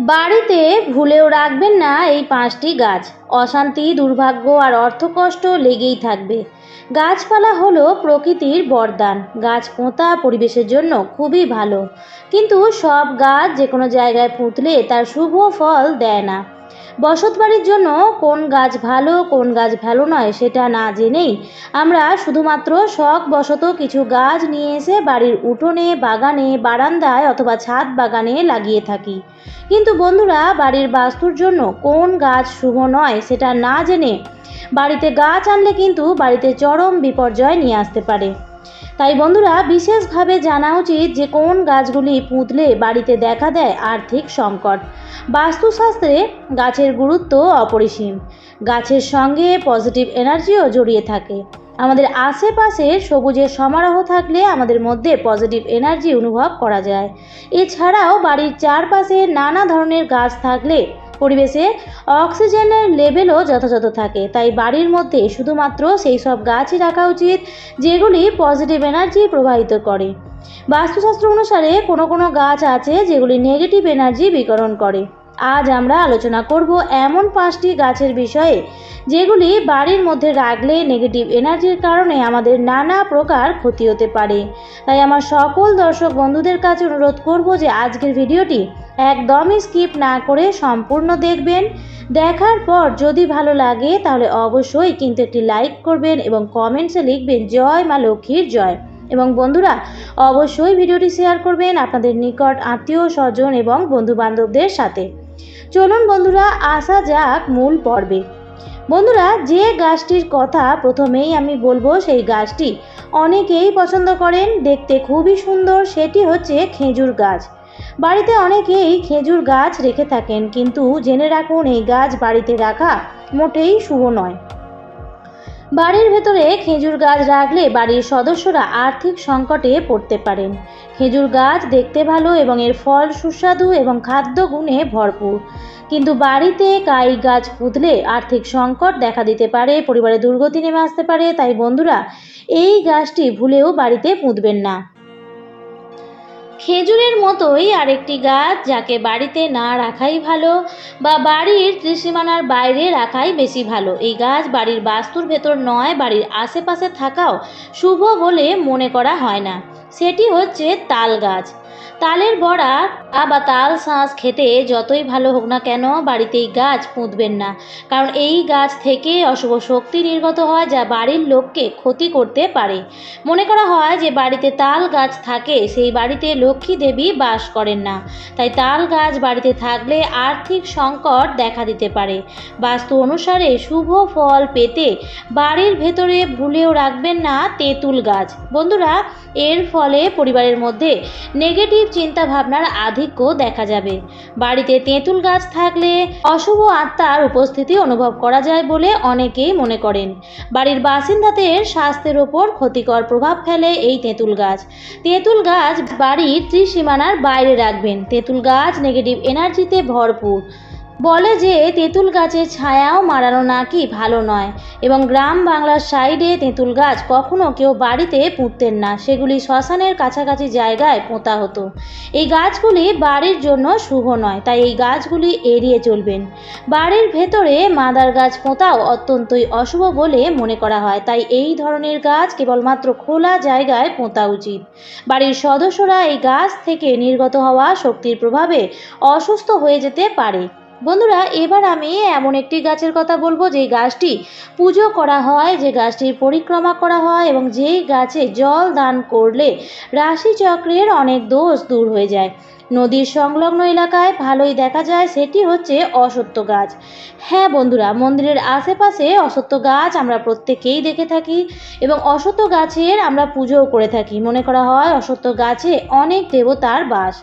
বাড়িতে ভুলেও রাখবেন না এই পাঁচটি গাছ। অশান্তি, দুর্ভাগ্য আর অর্থকষ্ট লেগেই থাকবে। গাছপালা হলো প্রকৃতির বরদান। গাছ পোঁতা পরিবেশের জন্য খুবই ভালো। কিন্তু সব গাছ যে কোনো জায়গায় পুঁতলে তার শুভ ফল দেয় না। বসত বাড়ির জন্য কোন গাছ ভালো, কোন গাছ ভালো নয়, সেটা না জেনেই আমরা শুধুমাত্র শখ বশত কিছু গাছ নিয়ে এসে বাড়ির উঠোনে, বাগানে, বারান্দায় অথবা ছাদ বাগানে লাগিয়ে থাকি। কিন্তু বন্ধুরা, বাড়ির বাস্তুর জন্য কোন গাছ শুভ নয়, সেটা না জেনে বাড়িতে গাছ আনলে কিন্তু বাড়িতে চরম বিপর্যয় নিয়ে আসতে পারে। তাই বন্ধুরা বিশেষভাবে জানা উচিত যে কোন গাছগুলি পুঁতলে বাড়িতে দেখা দেয় আর্থিক সংকট। বাস্তুশাস্ত্রে গাছের গুরুত্ব অপরিসীম। গাছের সঙ্গে পজিটিভ এনার্জিও জড়িয়ে থাকে। আমাদের আশেপাশে সবুজের সমারোহ থাকলে আমাদের মধ্যে পজিটিভ এনার্জি অনুভব করা যায়। এছাড়াও বাড়ির চারপাশে নানা ধরনের গাছ থাকলে পরিবেশে অক্সিজেনের লেভেলও যথাযথ থাকে। তাই বাড়ির মধ্যে শুধুমাত্র সেই সব গাছই রাখা উচিত, যেগুলি পজিটিভ এনার্জি প্রবাহিত করে। বাস্তুশাস্ত্র অনুসারে কোনো কোনো গাছ আছে যেগুলি নেগেটিভ এনার্জি বিকরণ করে। আজ আমরা আলোচনা করব এমন পাঁচটি গাছের বিষয়ে, যেগুলি বাড়ির মধ্যে রাখলে নেগেটিভ এনার্জির কারণে আমাদের নানা প্রকার ক্ষতি হতে পারে। তাই আমার সকল দর্শক বন্ধুদের কাছে অনুরোধ করব যে আজকের ভিডিওটি একদমই স্কিপ না করে সম্পূর্ণ দেখবেন। দেখার পর যদি ভালো লাগে তাহলে অবশ্যই কিন্তু একটি লাইক করবেন এবং কমেন্টসে লিখবেন, জয় মা লক্ষ্মীর জয়। এবং বন্ধুরা, অবশ্যই ভিডিওটি শেয়ার করবেন আপনাদের নিকট আত্মীয় স্বজন এবং বন্ধু বান্ধবদের সাথে। চলুন বন্ধুরা, আসা যাক মূল পর্বে। বন্ধুরা, যে গাছটির কথা প্রথমেই আমি বলব, সেই গাছটি অনেকেই পছন্দ করেন, দেখতে খুবই সুন্দর, সেটি হচ্ছে খেজুর গাছ। বাড়িতে অনেকেই খেজুর গাছ রেখে থাকেন, কিন্তু জেনে রাখুন, এই গাছ বাড়িতে রাখা মোটেই শুভ নয়। বাড়ির ভেতরে খেজুর গাছ রাখলে বাড়ির সদস্যরা আর্থিক সংকটে পড়তে পারেন। খেজুর গাছ দেখতে ভালো এবং এর ফল সুস্বাদু এবং খাদ্য গুণে ভরপুর। কিন্তু বাড়িতে কাই গাছ পুঁতলে আর্থিক সংকট দেখা দিতে পারে, পরিবারে দুর্গতি নেমে আসতে পারে, তাই বন্ধুরা, এই গাছটি ভুলেও বাড়িতে পুঁতবেন না। খেজুরের মতোই আরেকটি গাছ যাকে বাড়িতে না রাখাই ভালো বা বাড়ির ত্রিসীমানার বাইরে রাখাই বেশি ভালো। এই গাছ বাড়ির বাস্তুর ভেতর নয়, বাড়ির আশেপাশে থাকাও শুভ বলে মনে করা হয় না। সেটি হচ্ছে তাল গাছ। তালের বড়া বা তাল শাঁস খেতে যতই ভালো হোক না কেন বাড়িতে এই গাছ পুঁতবেন না। কারণ এই গাছ থেকে অশুভ শক্তি নির্গত হয় যা বাড়ির লোককে ক্ষতি করতে পারে। মনে করা হয় যে বাড়িতে তাল গাছ থাকে, সেই বাড়িতে লক্ষ্মী দেবী বাস করেন না। তাই তাল গাছ বাড়িতে থাকলে আর্থিক সংকট দেখা দিতে পারে। বাস্তু অনুসারে শুভ ফল পেতে বাড়ির ভেতরে ভুলেও রাখবেন না তেঁতুল গাছ। বন্ধুরা, এর ফলে পরিবারের মধ্যে নেগেটিভ চিন্তা ভাবনার আধিক্য দেখা যাবে। বাড়িতে তেঁতুল গাছ থাকলে অশুভ আত্মার উপস্থিতি অনুভব করা যায় বলে অনেকেই মনে করেন। বাড়ির বাসিন্দাদের স্বাস্থ্যের ওপর ক্ষতিকর প্রভাব ফেলে এই তেঁতুল গাছ। তেঁতুল গাছ বাড়ির ত্রিসীমানার বাইরে রাখবেন। তেঁতুল গাছ নেগেটিভ এনার্জিতে ভরপুর। বলে যে তেঁতুল গাছের ছায়াও মারানো নাকি ভালো নয় এবং গ্রাম বাংলার সাইডে তেঁতুল গাছ কখনো কেউ বাড়িতে পুঁততেন না। সেগুলি শ্মশানের কাছাকাছি জায়গায় পোঁতা হতো। এই গাছগুলি বাড়ির জন্য শুভ নয়, তাই এই গাছগুলি এড়িয়ে চলবেন। বাড়ির ভেতরে মাদার গাছ পোঁতাও অত্যন্তই অশুভ বলে মনে করা হয়, তাই এই ধরনের গাছ কেবলমাত্র খোলা জায়গায় পোঁতা উচিত। বাড়ির সদস্যরা এই গাছ থেকে নির্গত হওয়া শক্তির প্রভাবে অসুস্থ হয়ে যেতে পারে। বন্ধুরা, এবার আমি এমন একটি গাছের কথা বলব, যেই গাছটি পুজো করা হয়, যে গাছটির পরিক্রমা করা হয় এবং যেই গাছে জল দান করলে রাশিচক্রের অনেক দোষ দূর হয়ে যায়। নদীর সংলগ্ন এলাকায় ভালোই দেখা যায়, সেটি হচ্ছে অসত্য গাছ। হ্যাঁ বন্ধুরা, মন্দিরের আশেপাশে অসত্য গাছ আমরা প্রত্যেকেই দেখে থাকি এবং অসত্য গাছের আমরা পুজোও করে থাকি। মনে করা হয় অসত্য গাছে অনেক দেবতার বাস।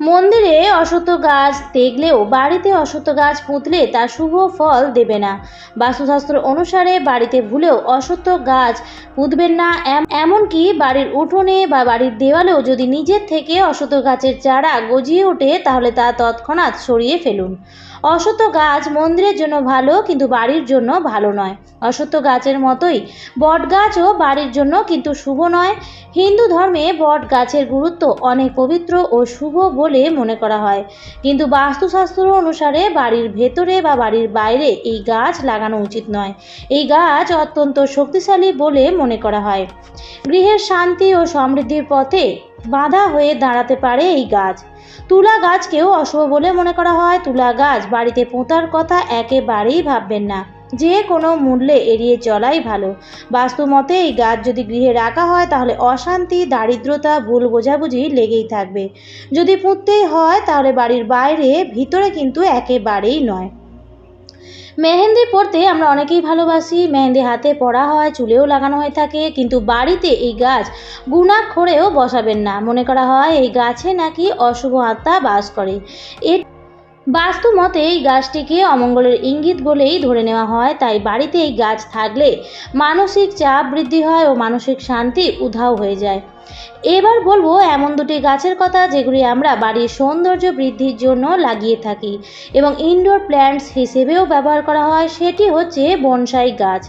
মন্দিরে অসত্য গাছ দেখলেও বাড়িতে অসত্য গাছ পুঁতলে তা শুভ ফল দেবে না। বাস্তুশাস্ত্র অনুসারে বাড়িতে ভুলেও অসত্য গাছ পুঁতবেন না। এম- এমনকি বাড়ির উঠোনে বা বাড়ির দেওয়ালেও যদি নিজের থেকে অসত্য গাছের চারা গজিয়ে ওঠে, তাহলে তা তৎক্ষণাৎ সরিয়ে ফেলুন। অসত্য গাছ মন্দিরের জন্য ভালো, কিন্তু বাড়ির জন্য ভালো নয়। অসত্য গাছের মতোই বট গাছও বাড়ির জন্য কিন্তু শুভ নয়। হিন্দু ধর্মে বট গাছের গুরুত্ব অনেক পবিত্র ও শুভ বলে মনে করা হয়। কিন্তু বাস্তুশাস্ত্র অনুসারে বাড়ির ভেতরে বা বাড়ির বাইরে এই গাছ লাগানো উচিত নয়। এই গাছ অত্যন্ত শক্তিশালী বলে মনে করা হয়। গৃহের শান্তি ও সমৃদ্ধির পথে বাধা হয়ে দাঁড়াতে পারে এই গাছ। তুলা গাছকেও অশুভ বলে মনে করা হয়। তুলা গাছ বাড়িতে পোঁতার কথা একেবারেই ভাববেন না। যে কোনো মূল্যে এড়িয়ে চলাই ভালো। বাস্তু মতে এই গাছ যদি গৃহে রাখা হয়, তাহলে অশান্তি, দারিদ্রতা, ভুল বোঝাবুঝি লেগেই থাকবে। যদি পুঁততেই হয়, তাহলে বাড়ির বাইরে, ভিতরে কিন্তু একেবারেই নয়। মেহেন্দি পড়তে আমরা অনেকেই ভালোবাসি। মেহেন্দি হাতে পরা হয়, চুলেও লাগানো হয়ে থাকে, কিন্তু বাড়িতে এই গাছ গুণাক্ষরেও বসাবেন না। মনে করা হয়, এই গাছে নাকি অশুভ আত্মা বাস করে। এর বাস্তু মতে এই গাছটিকে অমঙ্গলের ইঙ্গিত বলেই ধরে নেওয়া হয়, তাই বাড়িতে এই গাছ থাকলে মানসিক চাপ বৃদ্ধি হয় ও মানসিক শান্তি উধাও হয়ে যায়। এবার বলব, এমন দুটি গাছের কথা যেগুলি আমরা বাড়ির সৌন্দর্য বৃদ্ধির জন্য লাগিয়ে থাকি এবং ইনডোর প্ল্যান্টস হিসেবেও ব্যবহার করা হয়, সেটি হচ্ছে বনসাই গাছ।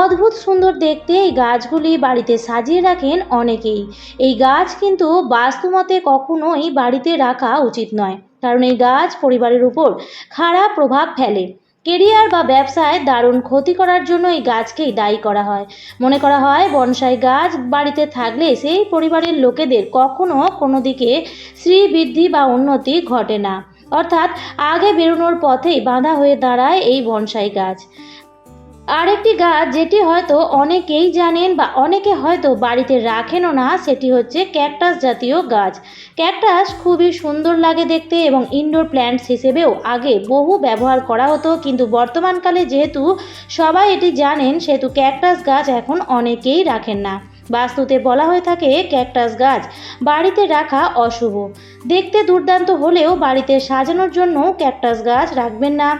অদ্ভুত সুন্দর দেখতে এই গাছগুলি বাড়িতে সাজিয়ে রাখেন অনেকেই। এই গাছ কিন্তু বাস্তুমতে কখনোই বাড়িতে রাখা উচিত নয়। কারণ এই গাছ পরিবারের উপর খারাপ প্রভাব ফেলে। কেরিয়ার বা ব্যবসায় দারুণ ক্ষতি করার জন্য এই গাছকেই দায়ী করা হয়। মনে করা হয়, বনসাই গাছ বাড়িতে থাকলে সেই পরিবারের লোকেদের কখনো কোনো দিকে শ্রীবৃদ্ধি বা উন্নতি ঘটে না। অর্থাৎ আগে বেরোনোর পথেই বাঁধা হয়ে দাঁড়ায় এই বনসাই গাছ। আরেকটি গাছ যেটি হয়তো অনেকেই জানেন বা অনেকে হয়তো বাড়িতে রাখেনও না, সেটি হচ্ছে ক্যাকটাস জাতীয় গাছ। ক্যাকটাস খুবই সুন্দর লাগে দেখতে এবং ইনডোর প্ল্যান্টস হিসেবেও আগে বহু ব্যবহার করা হতো, কিন্তু বর্তমানকালে যেহেতু সবাই এটি জানেন, সেহেতু ক্যাকটাস গাছ এখন অনেকেই রাখেন না। বাস্তুতে বলা হয়ে থাকে ক্যাকটাস গাছ বাড়িতে রাখা অশুভ। দেখতে দুর্দান্ত হলেও বাড়িতে সাজানোর জন্য ক্যাকটাস গাছ রাখবেন না।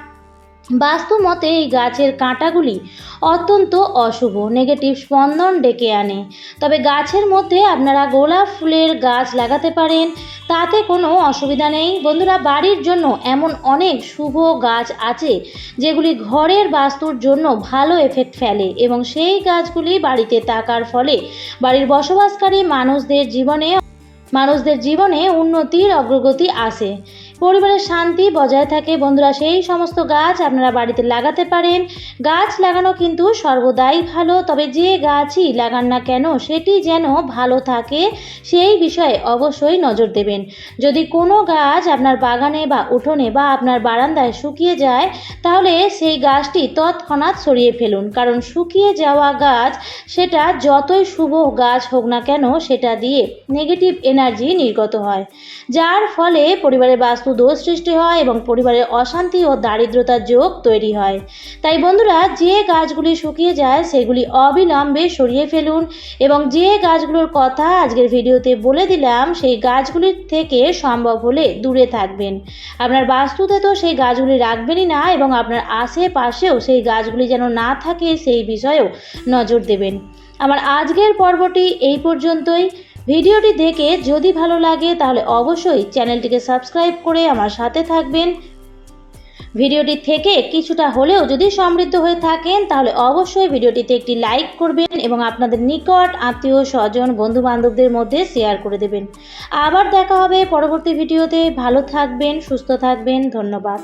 বাস্তু মতে এই গাছের কাঁটাগুলি অত্যন্ত অশুভ নেগেটিভ স্পন্দন ডেকে আনে। তবে গাছের মধ্যে আপনারা গোলাপ ফুলের গাছ লাগাতে পারেন, তাতে কোনো অসুবিধা নেই। বন্ধুরা, বাড়ির জন্য এমন অনেক শুভ গাছ আছে, যেগুলি ঘরের বাস্তুর জন্য ভালো এফেক্ট ফেলে এবং সেই গাছগুলি বাড়িতে থাকার ফলে বাড়ির বসবাসকারী মানুষদের জীবনে মানুষদের জীবনে উন্নতির অগ্রগতি আসে। পরিবারের শান্তি বজায় থাকে। বন্ধুরা, সেই সমস্ত গাছ আপনারা বাড়িতে লাগাতে পারেন। গাছ লাগানো কিন্তু সর্বদাই ভালো, তবে যে গাছই লাগান না কেন, সেটি যেন ভালো থাকে, সেই বিষয়ে অবশ্যই নজর দেবেন। যদি কোনো গাছ আপনার বাগানে বা উঠোনে বা আপনার বারান্দায় শুকিয়ে যায়, তাহলে সেই গাছটি তৎক্ষণাৎ সরিয়ে ফেলুন। কারণ শুকিয়ে যাওয়া গাছ, সেটা যতই শুভ গাছ হোক না কেন, সেটা দিয়ে নেগেটিভ এনার্জি নির্গত হয়। যার ফলে পরিবারের বাস্তু দোষ সৃষ্টি হয় এবং পরিবারের অশান্তি ও দারিদ্রতার যোগ তৈরি হয়। তাই বন্ধুরা, যে গাছগুলি শুকিয়ে যায়, সেগুলি অবিলম্বে সরিয়ে ফেলুন এবং যে গাছগুলোর কথা আজকের ভিডিওতে বলে দিলাম, সেই গাছগুলির থেকে সম্ভব হলে দূরে থাকবেন। আপনার বাস্তুতে তো সেই গাছগুলি রাখবেনই না এবং আপনার আশেপাশেও সেই গাছগুলি যেন না থাকে, সেই বিষয়েও নজর দেবেন। আমার আজকের পর্বটি এই পর্যন্তই। ভিডিওটি দেখে যদি ভালো লাগে, তাহলে অবশ্যই চ্যানেলটিকে সাবস্ক্রাইব করে আমার সাথে থাকবেন। ভিডিওটি থেকে কিছুটা হলেও যদি সমৃদ্ধ হয়ে থাকেন, তাহলে অবশ্যই ভিডিওটিতে একটি লাইক করবেন এবং আপনাদের নিকট আত্মীয় স্বজন বন্ধু বান্ধবদের মধ্যে শেয়ার করে দেবেন। আবার দেখা হবে পরবর্তী ভিডিওতে। ভালো থাকবেন, সুস্থ থাকবেন। ধন্যবাদ।